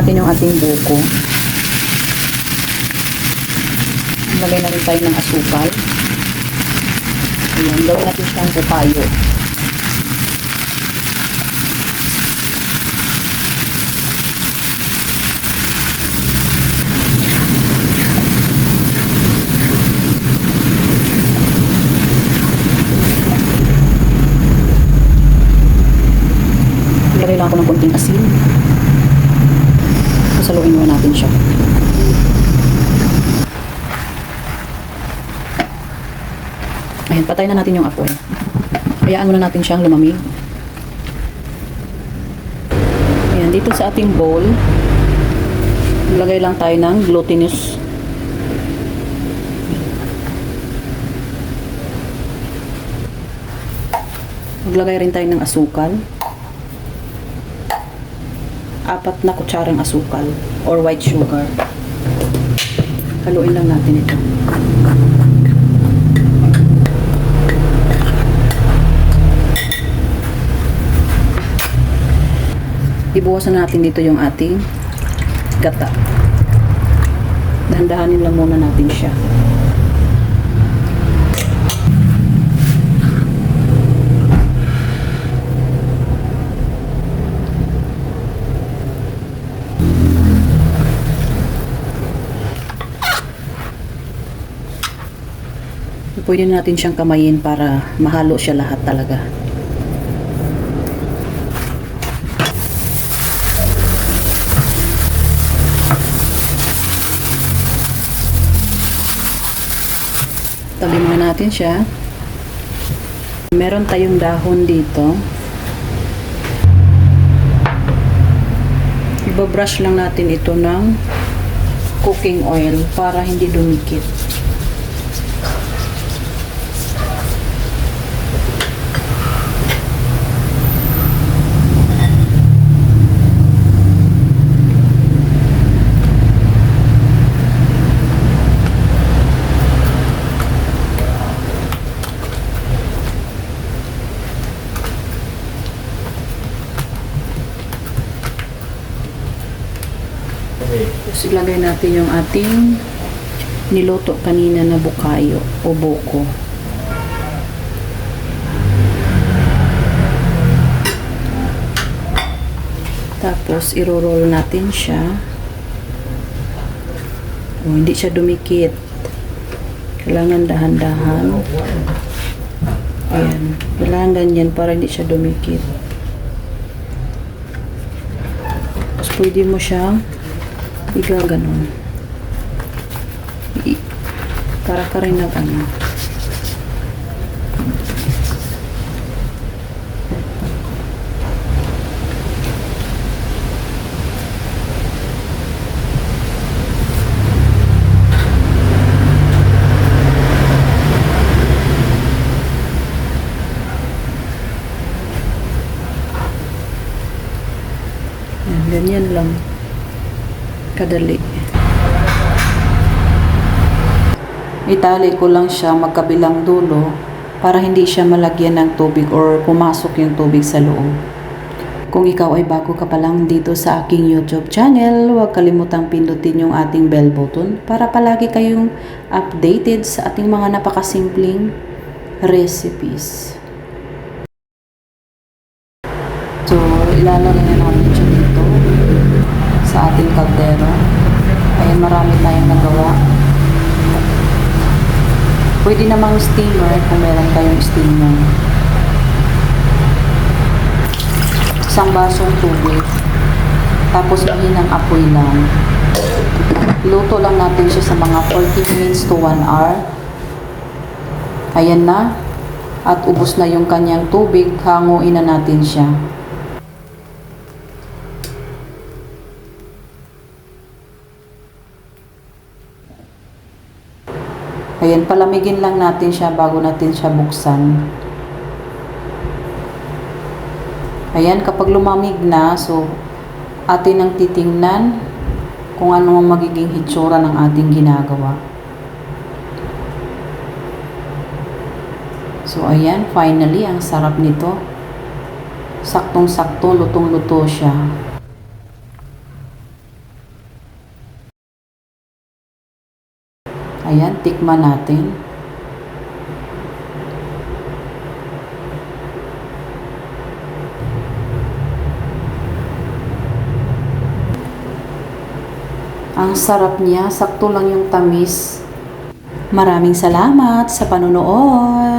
Natin yung ating buko. Lagay na rin tayo ng asukal. Ayan, gawin natin siyang bukayo. Lagay lang ako ng konting asin. Sasaluin muna natin siya. Ayan, patay na natin yung apoy. Hayaan muna natin siyang lumamig. Ayan, dito sa ating bowl, lagay lang tayo ng glutinous Maglagay rin tayo ng asukal. Apat na kutsarang asukal or white sugar. Haluin lang natin ito. Ibuwasan natin dito yung ating gata. Dahan-dahanin lang muna natin siya. Pwede natin siyang kamayin para mahalo siya lahat talaga. Tabi muna natin siya. Meron tayong dahon dito. Ibabrush lang natin ito ng cooking oil para hindi dumikit. Tapos ilagay natin yung ating niluto kanina na bukayo o buko. Tapos iro-roll natin siya. O, hindi siya dumikit. Kailangan dahan-dahan. Ayan. Kailangan ganyan para hindi siya dumikit. Tapos pwede mo siyang igaganon. I- para ka rin nag ano. Yan, ganyan lang kadali. Itali ko lang siya magkabilang dulo para hindi siya malagyan ng tubig or pumasok yung tubig sa loob. Kung ikaw ay bago ka pa lang dito sa aking YouTube channel, huwag kalimutang pindutin yung ating bell button para palagi kayong updated sa ating mga napakasimpleng recipes. So, ilalagay na sa ating kaldero. Ayan, marami tayong nagawa. Pwede namang steamer kung meron kayong steamer. Isang basong tubig. Tapos mahinang apoy lang. Luto lang natin siya sa mga 40 minutes to 1 hour. Ayan na. At ubos na yung kanyang tubig. Hanguin na natin siya. Ayan, palamigin lang natin siya bago natin siya buksan. Ayan, kapag lumamig na, so atin ang titingnan kung ano ang magiging hitsura ng ating ginagawa. So, ayan, finally, ang sarap nito. Saktong-sakto, lutong-luto siya. Ayan, tikman natin. Ang sarap niya, sakto lang yung tamis. Maraming salamat sa panonood.